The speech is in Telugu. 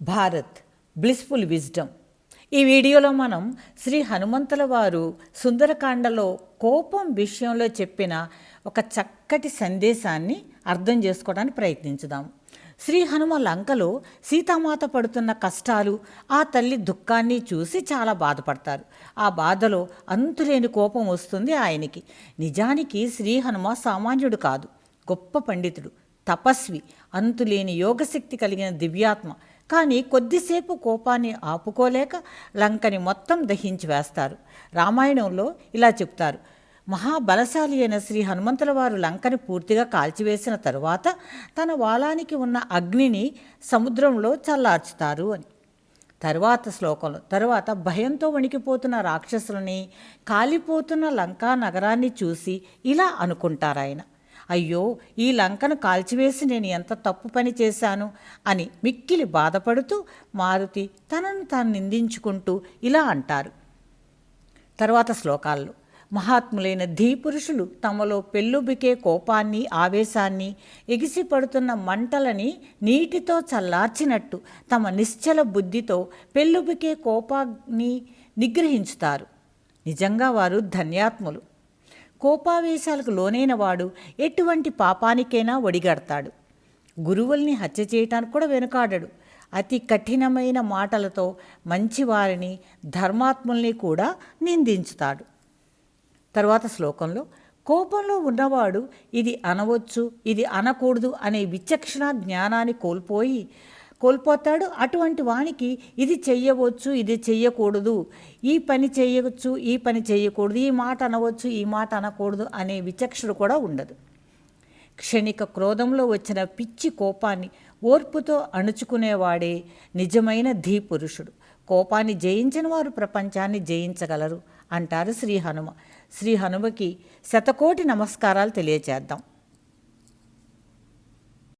భారత్ బ్లిస్ఫుల్ విజ్డమ్ ఈ వీడియోలో మనం శ్రీ హనుమంతుల వారు సుందరకాండలో కోపం విషయంలో చెప్పిన ఒక చక్కటి సందేశాన్ని అర్థం చేసుకోవడానికి ప్రయత్నించుదాం. శ్రీ హనుమ లంకలో సీతామాత పడుతున్న కష్టాలు ఆ తల్లి దుఃఖాన్ని చూసి చాలా బాధపడతారు. ఆ బాధలో అంతులేని కోపం వస్తుంది ఆయనకి. నిజానికి శ్రీ హనుమ సామాన్యుడు కాదు గొప్ప పండితుడు తపస్వి అంతులేని యోగశక్తి కలిగిన దివ్యాత్మ. కానీ కొద్దిసేపు కోపాన్ని ఆపుకోలేక లంకని మొత్తం దహించి వేస్తారు. రామాయణంలో ఇలా చెప్తారు. మహాబలశాలి అయిన శ్రీ హనుమంతుల వారు లంకని పూర్తిగా కాల్చివేసిన తరువాత తన వాలానికి ఉన్న అగ్నిని సముద్రంలో చల్లార్చుతారు అని. తరువాత శ్లోకంలో తరువాత భయంతో వణికిపోతున్న రాక్షసులని కాలిపోతున్న లంకా నగరాన్ని చూసి ఇలా అనుకుంటారాయన. అయ్యో ఈ లంకను కాల్చివేసి నేను ఎంత తప్పు పని చేశాను? అని మిక్కిలి బాధపడుతూ మారుతి తనను తాను నిందించుకుంటూ ఇలా అంటారు. తర్వాత శ్లోకాల్లో మహాత్ములైన ధీపురుషులు తమలో పెళ్ళుబికే కోపాన్ని ఆవేశాన్ని ఎగిసిపడుతున్న మంటలని నీటితో చల్లార్చినట్టు తమ నిశ్చల బుద్ధితో పెళ్ళుబికే కోపాన్ని నిగ్రహించుతారు. నిజంగా వారు ధన్యాత్ములు. కోపావేశాలకు లోనైన వాడు ఎటువంటి పాపానికైనా ఒడిగడతాడు. గురువుల్ని హత్య చేయటానికి కూడా వెనుకాడడు. అతి కఠినమైన మాటలతో మంచివారిని ధర్మాత్ముల్ని కూడా నిందించుతాడు. తర్వాత శ్లోకంలో కోపంలో ఉన్నవాడు ఇది అనవచ్చు ఇది అనకూడదు అనే విచక్షణ జ్ఞానాన్ని కోల్పోయి కోల్పోతాడు. అటువంటి వానికి ఇది చెయ్యవచ్చు ఇది చెయ్యకూడదు. ఈ పని చేయవచ్చు ఈ పని చేయకూడదు ఈ మాట అనవచ్చు ఈ మాట అనకూడదు అనే విచక్షణ కూడా ఉండదు. క్షణిక క్రోధంలో వచ్చిన పిచ్చి కోపాన్ని ఓర్పుతో అణుచుకునేవాడే నిజమైన ధీపురుషుడు. కోపాన్ని జయించిన వారు ప్రపంచాన్ని జయించగలరు అంటారు శ్రీ హనుమ శ్రీ హనుమకి శతకోటి నమస్కారాలు తెలియచేద్దాం.